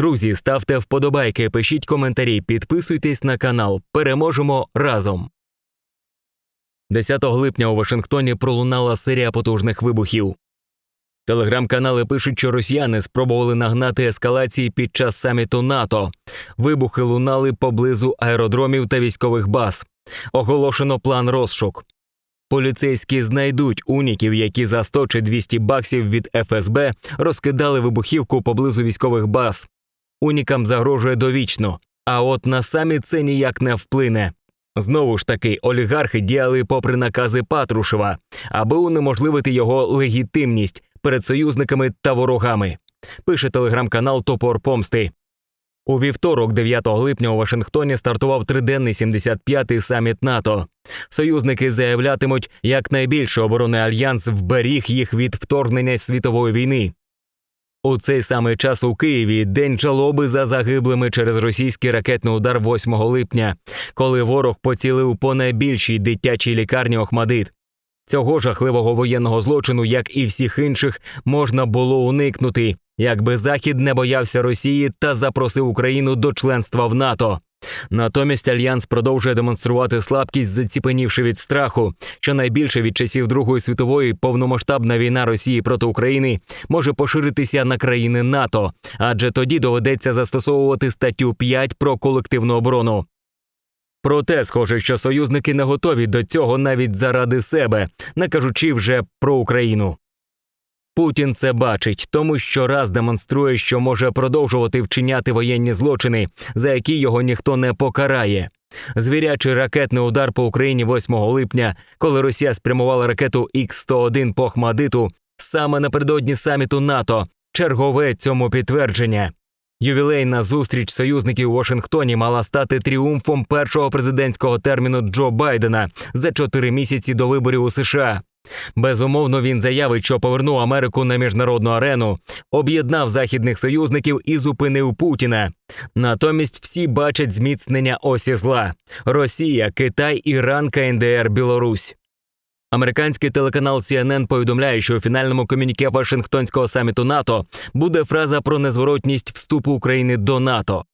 Друзі, ставте вподобайки, пишіть коментарі, підписуйтесь на канал. Переможемо разом. 10 липня у Вашингтоні пролунала серія потужних вибухів. Телеграм-канали пишуть, що росіяни спробували нагнати ескалації під час саміту НАТО. Вибухи лунали поблизу аеродромів та військових баз. Оголошено план розшук. Поліцейські знайдуть уніків, які за 100 чи 200 баксів від ФСБ розкидали вибухівку поблизу військових баз. Унікам загрожує довічно, а от на самі це ніяк не вплине. Знову ж таки, олігархи діяли попри накази Патрушева, аби унеможливити його легітимність перед союзниками та ворогами. Пише телеграм-канал Топор Помсти. У вівторок, 9 липня, у Вашингтоні стартував триденний 75-й саміт НАТО. Союзники заявлятимуть, як найбільше оборонний альянс вберіг їх від вторгнення світової війни. У цей самий час у Києві день жалоби за загиблими через російський ракетний удар 8 липня, коли ворог поцілив по найбільшій дитячій лікарні Охмадит. Цього жахливого воєнного злочину, як і всіх інших, можна було уникнути, якби Захід не боявся Росії та запросив Україну до членства в НАТО. Натомість альянс продовжує демонструвати слабкість, заціпенівши від страху, що найбільше від часів Другої світової повномасштабна війна Росії проти України може поширитися на країни НАТО, адже тоді доведеться застосовувати статтю 5 про колективну оборону. Проте, схоже, що союзники не готові до цього навіть заради себе, не кажучи вже про Україну. Путін це бачить, тому що раз демонструє, що може продовжувати вчиняти воєнні злочини, за які його ніхто не покарає. Звірячий ракетний удар по Україні 8 липня, коли Росія спрямувала ракету Х-101 по Хмадиту, саме напередодні саміту НАТО, чергове цьому підтвердження. Ювілейна зустріч союзників у Вашингтоні мала стати тріумфом першого президентського терміну Джо Байдена за чотири місяці до виборів у США. Безумовно, він заявить, що повернув Америку на міжнародну арену, об'єднав західних союзників і зупинив Путіна. Натомість всі бачать зміцнення осі зла: Росія, Китай, Іран, КНДР, Білорусь. Американський телеканал CNN повідомляє, що у фінальному комюніке Вашингтонського саміту НАТО буде фраза про незворотність вступу України до НАТО.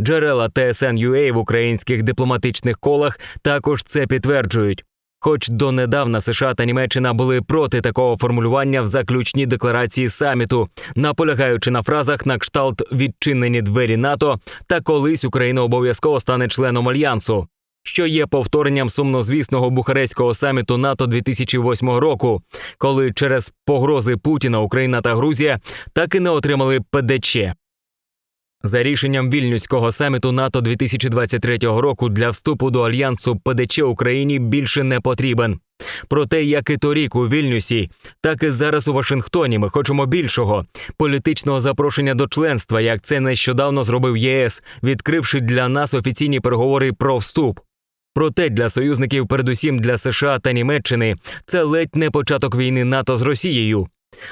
Джерела TSN.UA в українських дипломатичних колах також це підтверджують. Хоч донедавна США та Німеччина були проти такого формулювання в заключній декларації саміту, наполягаючи на фразах на кшталт відчинені двері НАТО та колись Україна обов'язково стане членом альянсу що є повторенням сумнозвісного бухарестського саміту НАТО 2008 року, коли через погрози Путіна Україна та Грузія так і не отримали ПДЧ. За рішенням вільнюського саміту НАТО 2023 року для вступу до альянсу ПДЧ Україні більше не потрібен. Проте, як і торік у Вільнюсі, так і зараз у Вашингтоні ми хочемо більшого політичного запрошення до членства, як це нещодавно зробив ЄС, відкривши для нас офіційні переговори про вступ. Проте для союзників, передусім для США та Німеччини, це ледь не початок війни НАТО з Росією.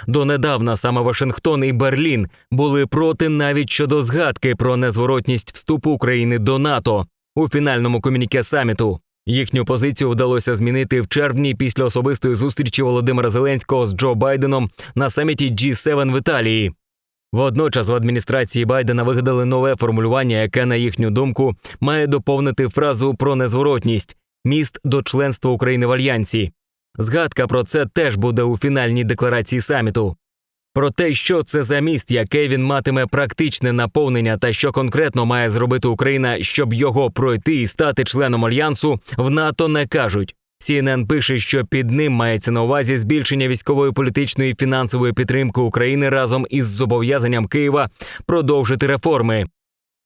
Донедавна саме Вашингтон і Берлін були проти навіть щодо згадки про незворотність вступу України до НАТО у фінальному комюніке саміту. Їхню позицію вдалося змінити в червні після особистої зустрічі Володимира Зеленського з Джо Байденом на саміті G7 в Італії. Водночас в адміністрації Байдена вигадали нове формулювання, яке, на їхню думку, має доповнити фразу про незворотність міст до членства України в альянсі. Згадка про це теж буде у фінальній декларації саміту. Про те, що це за міст, яке він матиме практичне наповнення, та що конкретно має зробити Україна, щоб його пройти і стати членом альянсу, в НАТО не кажуть. CNN пише, що під ним мається на увазі збільшення військової, політичної і фінансової підтримки України разом із зобов'язанням Києва продовжити реформи.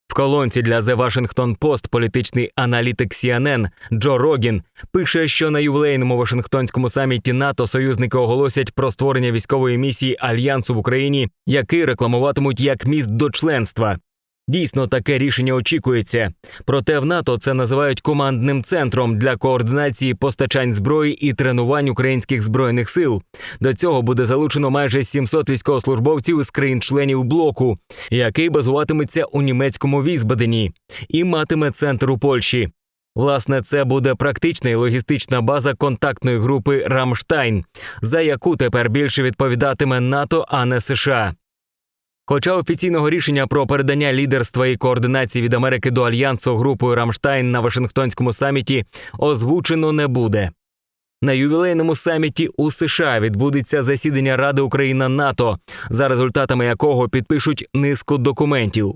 В колонці для The Washington Post політичний аналітик CNN Джо Рогін пише, що на ювілейному Вашингтонському саміті НАТО союзники оголосять про створення військової місії альянсу в Україні, який рекламуватимуть як міст до членства. Дійсно, таке рішення очікується. Проте в НАТО це називають командним центром для координації постачань зброї і тренувань українських збройних сил. До цього буде залучено майже 700 військовослужбовців з країн-членів блоку, який базуватиметься у німецькому Візбадені і матиме центр у Польщі. Власне, це буде практична і логістична база контактної групи Рамштайн, за яку тепер більше відповідатиме НАТО, а не США. Хоча офіційного рішення про передання лідерства і координації від Америки до альянсу групою Рамштайн на Вашингтонському саміті озвучено не буде. На ювілейному саміті у США відбудеться засідання Ради Україна НАТО, за результатами якого підпишуть низку документів.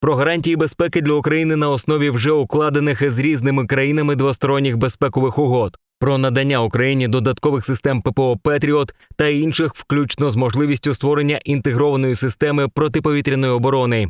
Про гарантії безпеки для України на основі вже укладених з різними країнами двосторонніх безпекових угод, про надання Україні додаткових систем ППО Петріот та інших, включно з можливістю створення інтегрованої системи протиповітряної оборони.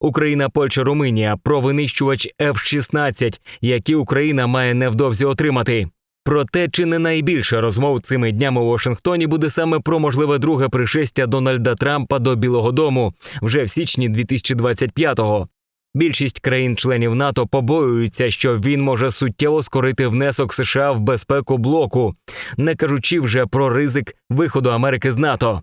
Україна, Польща, Румунія про винищувач F-16, які Україна має невдовзі отримати. Проте чи не найбільше розмов цими днями у Вашингтоні буде саме про можливе друге пришестя Дональда Трампа до Білого Дому вже в січні 2025-го. Більшість країн-членів НАТО побоюються, що він може суттєво скорити внесок США в безпеку блоку, не кажучи вже про ризик виходу Америки з НАТО.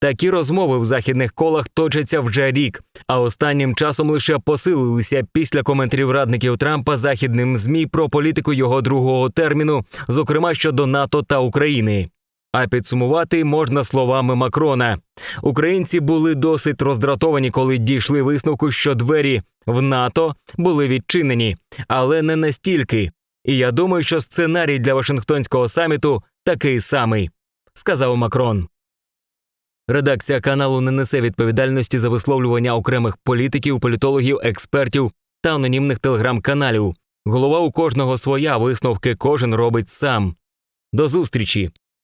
Такі розмови в західних колах точаться вже рік, а останнім часом лише посилилися після коментарів радників Трампа західним змі про політику його другого терміну, зокрема щодо НАТО та України. А підсумувати можна словами Макрона. Українці були досить роздратовані, коли дійшли висновку, що двері в НАТО були відчинені, але не настільки. І я думаю, що сценарій для Вашингтонського саміту такий самий, сказав Макрон. Редакція каналу не несе відповідальності за висловлювання окремих політиків, політологів, експертів та анонімних телеграм-каналів. Голова у кожного своя висновки кожен робить сам. До зустрічі!